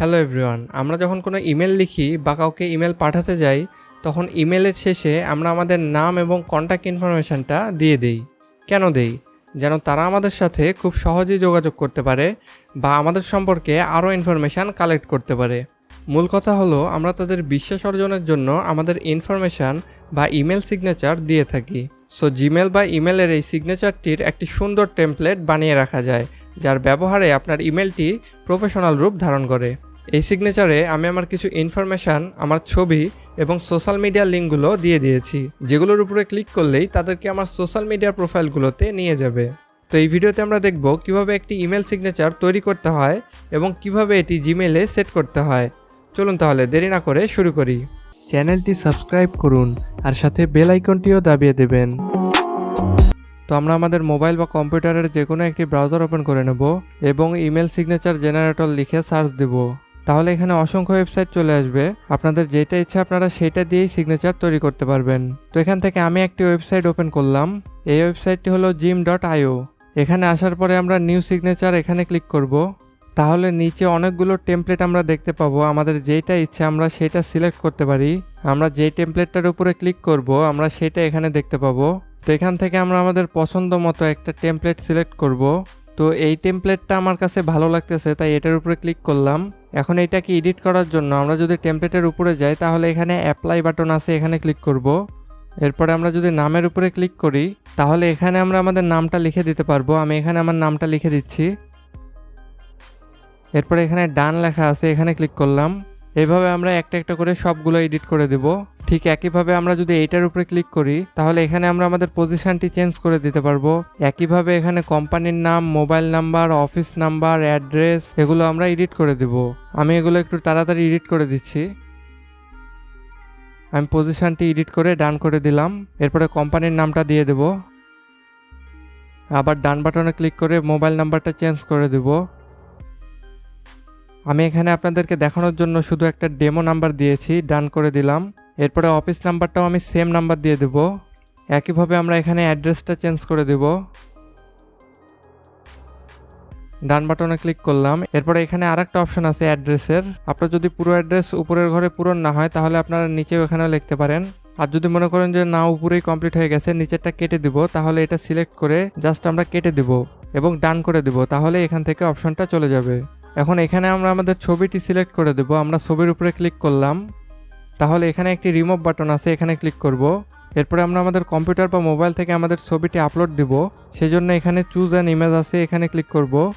Hello everyone আমরা যখন কোনো ইমেল লিখি বা কাউকে ইমেল পাঠাতে যাই, তখন ইমেলের শেষে আমরা আমাদের নাম এবং কন্ট্যাক্ট ইনফরমেশানটা দিয়ে দেই। কেন দেই? যেন তারা আমাদের সাথে খুব সহজেই যোগাযোগ করতে পারে বা আমাদের সম্পর্কে আরও ইনফরমেশান কালেক্ট করতে পারে। মূল কথা হলো, আমরা তাদের বিশ্বাস অর্জনের জন্য আমাদের ইনফরমেশান বা ইমেল সিগনেচার দিয়ে থাকি। সো জিমেল বা ইমেলের এই সিগনেচারটির একটি সুন্দর টেমপ্লেট বানিয়ে রাখা যায়, যার ব্যবহারে আপনার ইমেলটি প্রফেশনাল রূপ ধারণ করে। এই সিগনেচারে আমি আমার কিছু ইনফরমেশান আমার ছবি এবং সোশ্যাল মিডিয়ার লিঙ্কগুলো দিয়ে দিয়েছি। যেগুলোর উপরে ক্লিক করলেই তাদেরকে আমার সোশ্যাল মিডিয়া প্রোফাইলগুলোতে নিয়ে যাবে। তো এই ভিডিওতে আমরা দেখব কীভাবে একটি ইমেল সিগনেচার তৈরি করতে হয় এবং কীভাবে এটি জিমেলে সেট করতে হয়। চলুন তাহলে দেরি না করে শুরু করি। চ্যানেলটি সাবস্ক্রাইব করুন আর সাথে বেল আইকনটিও দাবিয়ে দেবেন। তো আমরা আমাদের মোবাইল বা কম্পিউটারের যে কোনো একটি ব্রাউজার ওপেন করে নেব এবং ইমেল সিগনেচার জেনারেটর লিখে সার্চ দেব। তাহলে এখানে অসংখ্য ওয়েবসাইট চলে আসবে। আপনাদের যেটা ইচ্ছা আপনারা সেটা দিয়েই সিগনেচার তৈরি করতে পারবেন। তো এখান থেকে আমি একটি ওয়েবসাইট ওপেন করলাম। এই ওয়েবসাইটটি হলো জিম ডট আইও এখানে আসার পরে আমরা নিউ সিগনেচার এখানে ক্লিক করব। তাহলে নিচে অনেকগুলো টেমপ্লেট আমরা দেখতে পাবো। আমাদের যেটা ইচ্ছা আমরা সেটা সিলেক্ট করতে পারি। আমরা যেই টেমপ্লেটটার উপরে ক্লিক করব, আমরা সেটা এখানে দেখতে পাবো। তো এখান থেকে আমরা আমাদের পছন্দ মতো একটা টেমপ্লেট সিলেক্ট করব। তো এই টেমপ্লেটটা আমার কাছে ভালো লাগতেছে, তাই এটার উপরে ক্লিক করলাম। এখন এটাকে এডিট করার জন্য আমরা যদি টেমপ্লেটের উপরে যাই, তাহলে এখানে অ্যাপ্লাই বাটন আছে, এখানে ক্লিক করব। এরপরে আমরা যদি নামের উপরে ক্লিক করি, তাহলে এখানে আমরা আমাদের নামটা লিখে দিতে পারব। আমি এখানে আমার নামটা লিখে দিচ্ছি। এরপরে এখানে ডান লেখা আছে, এখানে ক্লিক করলাম। এইভাবে আমরা একটা একটা করে সবগুলো এডিট করে দেব। ঠিক একইভাবে আমরা যদি এইটার উপরে ক্লিক করি, তাহলে এখানে আমরা আমাদের পজিশনটি চেঞ্জ করে দিতে পারব। একইভাবে এখানে কোম্পানির নাম mobile number office number address এগুলো আমরা এডিট করে দেব। আমি এগুলো একটু তাড়াতাড়ি এডিট করে দিচ্ছি। আমি পজিশনটি এডিট করে ডান করে দিলাম। এরপরে কোম্পানির নামটা দিয়ে দেব। আবার ডান বাটনে ক্লিক করে মোবাইল নাম্বারটা চেঞ্জ করে দেবো। আমি এখানে আপনাদেরকে দেখানোর জন্য শুধু একটা ডেমো নাম্বার দিয়েছি ডান করে দিলাম। এরপরে অফিস নাম্বারটাও আমি সেম নাম্বার দিয়ে দেব। একইভাবে আমরা এখানে অ্যাড্রেসটা চেঞ্জ করে দেব। ডান বাটনে ক্লিক করলাম। এরপরে এখানে আর একটা অপশন আছে অ্যাড্রেসের আপনার যদি পুরো অ্যাড্রেস উপরের ঘরে পূরণ না হয়, তাহলে আপনারা নিচেও এখানে লিখতে পারেন। আর যদি মনে করেন যে না, উপরেই কমপ্লিট হয়ে গেছে, নিচেরটা কেটে দিব, তাহলে এটা সিলেক্ট করে জাস্ট আমরা কেটে দিব এবং ডান করে দিব, তাহলে এখান থেকে অপশনটা চলে যাবে। এখন এখানে আমরা আমাদের ছবিটি সিলেক্ট করে দেব। আমরা ছবির উপরে ক্লিক করলাম। তাহলে এখানে একটি রিমুভ বাটন আছে, এখানে ক্লিক করব। এরপরে আমরা আমাদের কম্পিউটার বা মোবাইল থেকে আমাদের ছবিটি আপলোড দিব। সেজন্য এখানে চুজ অ্যান ইমেজ আছে, এখানে ক্লিক করব।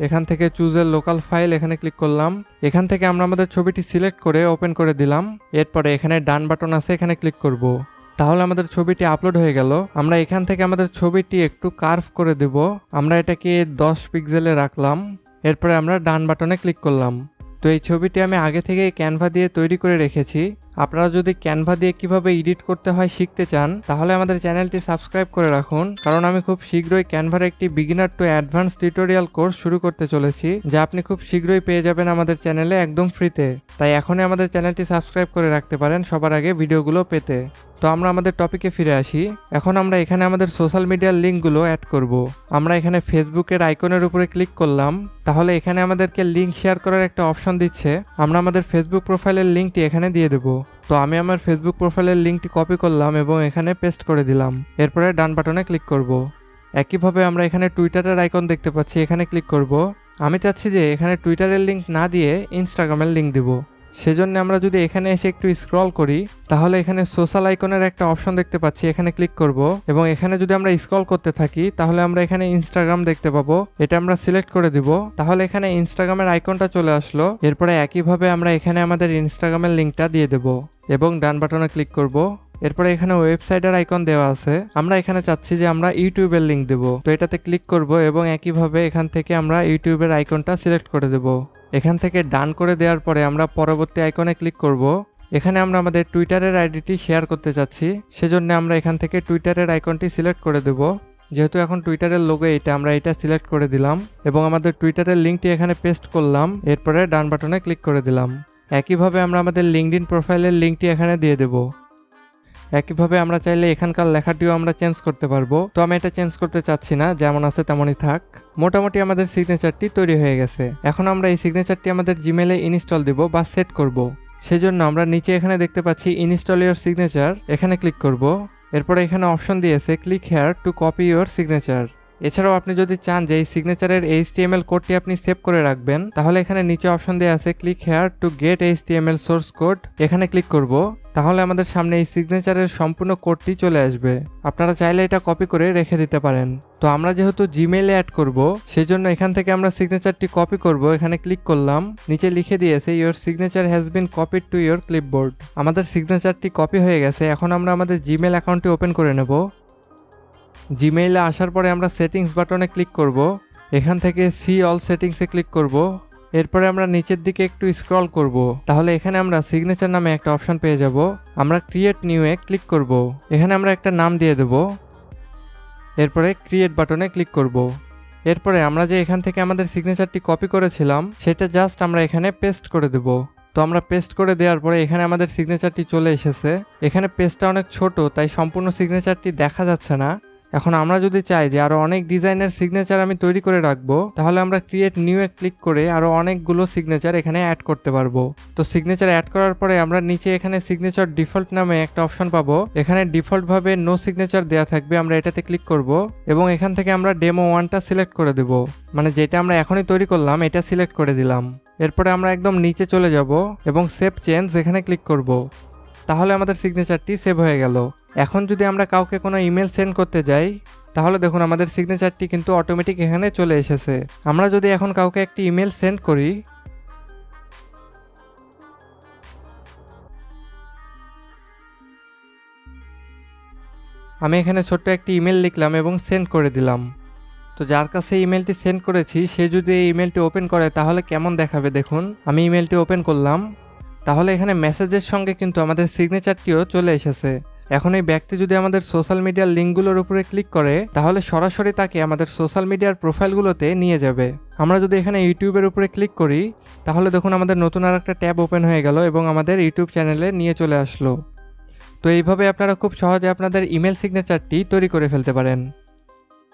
এখান থেকে চুজের লোকাল ফাইল এখানে ক্লিক করলাম। এখান থেকে আমরা আমাদের ছবিটি সিলেক্ট করে ওপেন করে দিলাম। এরপরে এখানে ডান বাটন আছে, এখানে ক্লিক করব। তাহলে আমাদের ছবিটি আপলোড হয়ে গেল। আমরা এখান থেকে আমাদের ছবিটি একটু কার্ভ করে দেব। আমরা এটাকে দশ পিক্সেলে রাখলাম। এরপরে আমরা ডান বাটনে ক্লিক করলাম। তো এই ছবিটি আমি আগে থেকে ক্যানভা দিয়ে তৈরি করে রেখেছি। আপনারা যদি ক্যানভা দিয়ে কীভাবে এডিট করতে হয় শিখতে চান, তাহলে আমাদের চ্যানেলটি সাবস্ক্রাইব করে রাখুন। কারণ আমি খুব শীঘ্রই ক্যানভার একটি beginner to advance tutorial course শুরু করতে চলেছি, যা আপনি খুব শীঘ্রই পেয়ে যাবেন আমাদের চ্যানেলে একদম ফ্রিতে তাই এখনই আমাদের চ্যানেলটি সাবস্ক্রাইব করে রাখতে পারেন সবার আগে ভিডিওগুলো পেতে। তো আমরা আমাদের টপিকে ফিরে আসি। এখন আমরা এখানে আমাদের সোশ্যাল মিডিয়ার লিঙ্কগুলো অ্যাড করব। আমরা এখানে ফেসবুকের আইকনের উপরে ক্লিক করলাম। তাহলে এখানে আমাদেরকে লিঙ্ক শেয়ার করার একটা অপশন দিচ্ছে। আমরা আমাদের ফেসবুক প্রোফাইলের লিঙ্কটি এখানে দিয়ে দেবো। তো আমি আমার ফেসবুক প্রোফাইলের লিঙ্কটি কপি করলাম এবং এখানে পেস্ট করে দিলাম। এরপরে ডান বাটনে ক্লিক করব। একইভাবে আমরা এখানে টুইটারের আইকন দেখতে পাচ্ছি। এখানে ক্লিক করব। আমি চাচ্ছি যে এখানে টুইটারের লিঙ্ক না দিয়ে ইনস্টাগ্রামের লিঙ্ক দিব। সেজন্য আমরা যদি এখানে এসে একটু স্ক্রল করি, তাহলে এখানে সোশ্যাল আইকনের একটা অপশন দেখতে পাচ্ছি, এখানে ক্লিক করব। এবং এখানে যদি আমরা স্ক্রল করতে থাকি, তাহলে আমরা এখানে ইনস্টাগ্রাম দেখতে পাবো। এটা আমরা সিলেক্ট করে দিব। তাহলে এখানে ইনস্টাগ্রামের আইকনটা চলে আসলো। এরপরে একইভাবে আমরা এখানে আমাদের ইনস্টাগ্রামের লিঙ্কটা দিয়ে দেব। এবং ডান বাটনে ক্লিক করব। এরপরে এখানে ওয়েবসাইটের আইকন দেওয়া আছে। আমরা এখানে চাচ্ছি যে আমরা ইউটিউবের লিঙ্ক দেবো। তো এটাতে ক্লিক করব এবং একইভাবে এখান থেকে আমরা ইউটিউবের আইকনটা সিলেক্ট করে দেব। এখান থেকে ডান করে দেওয়ার পরে আমরা পরবর্তী আইকনে ক্লিক করব। এখানে আমরা আমাদের টুইটারের আইডিটি শেয়ার করতে চাচ্ছি। সেজন্য আমরা এখান থেকে টুইটারের আইকনটি সিলেক্ট করে দেব। যেহেতু এখন টুইটারের লোগো এটা আমরা এটা সিলেক্ট করে দিলাম এবং আমাদের টুইটারের লিঙ্কটি এখানে পেস্ট করলাম। এরপরে ডান বাটনে ক্লিক করে দিলাম। একইভাবে আমরা আমাদের লিঙ্কডিন প্রোফাইলের লিঙ্কটি এখানে দিয়ে দেবো। একইভাবে আমরা চাইলে এখানকার লেখাটিও আমরা চেঞ্জ করতে পারব। তো আমি এটা চেঞ্জ করতে চাচ্ছি না, যেমন আছে তেমনই থাক। মোটামুটি আমাদের সিগনেচারটি তৈরি হয়ে গেছে। এখন আমরা এই সিগনেচারটি আমাদের জিমেলে ইনস্টল দিব বা সেট করব। সেজন্য আমরা নিচে এখানে দেখতে পাচ্ছি ইনস্টল ইউর সিগনেচার এখানে ক্লিক করব। এরপর এখানে অপশন দিয়েছে click here to copy your signature এছাড়াও আপনি যদি চান যে এই সিগনেচারের এইচ এইচটিএমএল কোডটি আপনি সেভ করে রাখবেন, তাহলে এখানে নিচে অপশন দেওয়া আছে click here to get H HTML source code. এখানে ক্লিক করব। তাহলে আমাদের সামনে এই সিগনেচারের সম্পূর্ণ কোডটি চলে আসবে। আপনারা চাইলে এটা কপি করে রেখে দিতে পারেন। তো আমরা যেহেতু জিমেইলে অ্যাড করব, সেজন্য এখান থেকে আমরা সিগনেচারটি কপি করব। এখানে ক্লিক করলাম। নিচে লিখে দিয়েছে your signature has been copied to your clipboard আমাদের সিগনেচারটি কপি হয়ে গেছে। এখন আমরা আমাদের জিমেল অ্যাকাউন্টটি ওপেন করে নেব। জিমেইলে আসার পরে আমরা সেটিংস বাটনে ক্লিক করব। এখান থেকে সি অল সেটিংসে ক্লিক করব। এরপরে আমরা নিচের দিকে একটু স্ক্রল করব। তাহলে এখানে আমরা সিগনেচার নামে একটা অপশন পেয়ে যাব। আমরা ক্রিয়েট নিউ এ ক্লিক করব। এখানে আমরা একটা নাম দিয়ে দেব। এরপরে ক্রিয়েট বাটনে ক্লিক করব। এরপরে আমরা যে এখান থেকে আমাদের সিগনেচারটি কপি করেছিলাম, সেটা জাস্ট আমরা এখানে পেস্ট করে দেব। তো আমরা পেস্ট করে দেওয়ার পরে এখানে আমাদের সিগনেচারটি চলে এসেছে। এখানে পেজটা অনেক ছোট, তাই সম্পূর্ণ সিগনেচারটি দেখা যাচ্ছে না। এখন আমরা যদি চাই যে আরও অনেক ডিজাইনের সিগনেচার আমি তৈরি করে রাখব, তাহলে আমরা ক্রিয়েট নিউ এ ক্লিক করে আরও অনেকগুলো সিগনেচার এখানে অ্যাড করতে পারব। তো সিগনেচার অ্যাড করার পরে আমরা নিচে এখানে সিগনেচার ডিফল্ট নামে একটা অপশন পাবো। এখানে ডিফল্টভাবে নো সিগনেচার দেওয়া থাকবে, আমরা এটাতে ক্লিক করব এবং এখান থেকে আমরা ডেমো ওয়ানটা সিলেক্ট করে দেব। মানে যেটা আমরা এখনই তৈরি করলাম, এটা সিলেক্ট করে দিলাম। এরপরে আমরা একদম নিচে চলে যাব এবং সেভ চেঞ্জ এখানে ক্লিক করব। তাহলে আমাদের সিগনেচারটি সেভ হয়ে গেল। এখন যদি আমরা কাউকে কোনো ইমেল সেন্ড করতে যাই, তাহলে দেখুন আমাদের সিগনেচারটি কিন্তু অটোমেটিক এখানে চলে এসেছে। আমরা যদি এখন কাউকে একটি ইমেল সেন্ড করি, আমি এখানে ছোট্ট একটি ইমেল লিখলাম এবং সেন্ড করে দিলাম। তো যার কাছে ইমেলটি সেন্ড করেছি, সে যদি এই ইমেলটি ওপেন করে, তাহলে কেমন দেখাবে দেখুন। আমি ইমেলটি ওপেন করলাম। তাহলে এখানে মেসেজের সঙ্গে কিন্তু আমাদের সিগনেচারটিও চলে এসেছে। এখন এই ব্যক্তি যদি আমাদের সোশ্যাল মিডিয়ার লিঙ্কগুলোর উপরে ক্লিক করে, তাহলে সরাসরি তাকে আমাদের সোশ্যাল মিডিয়ার প্রোফাইলগুলোতে নিয়ে যাবে। আমরা যদি এখানে ইউটিউবের উপরে ক্লিক করি, তাহলে দেখুন আমাদের নতুন আর একটা ট্যাব ওপেন হয়ে গেল এবং আমাদের ইউটিউব চ্যানেলে নিয়ে চলে আসলো। তো এইভাবে আপনারা খুব সহজে আপনাদের ইমেল সিগনেচারটি তৈরি করে ফেলতে পারেন।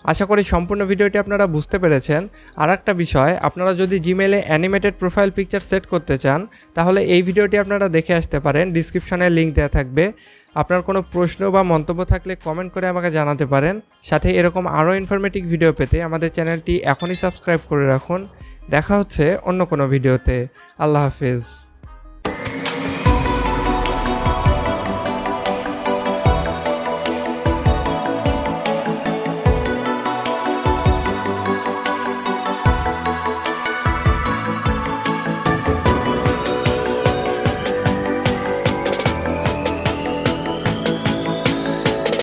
আশা করি সম্পূর্ণ ভিডিওটি আপনারা বুঝতে পেরেছেন। আর একটা বিষয়, আপনারা যদি জিমেলে অ্যানিমেটেড প্রোফাইল পিকচার সেট করতে চান, তাহলে এই ভিডিওটি আপনারা দেখে আসতে পারেন। ডিসক্রিপশনে লিঙ্ক দেওয়া থাকবে। আপনার কোনো প্রশ্ন বা মন্তব্য থাকলে কমেন্ট করে আমাকে জানাতে পারেন। সাথে এরকম আরও ইনফরমেটিভ ভিডিও পেতে আমাদের চ্যানেলটি এখনই সাবস্ক্রাইব করে রাখুন। দেখা হচ্ছে অন্য কোনো ভিডিওতে আল্লাহ হাফিজ।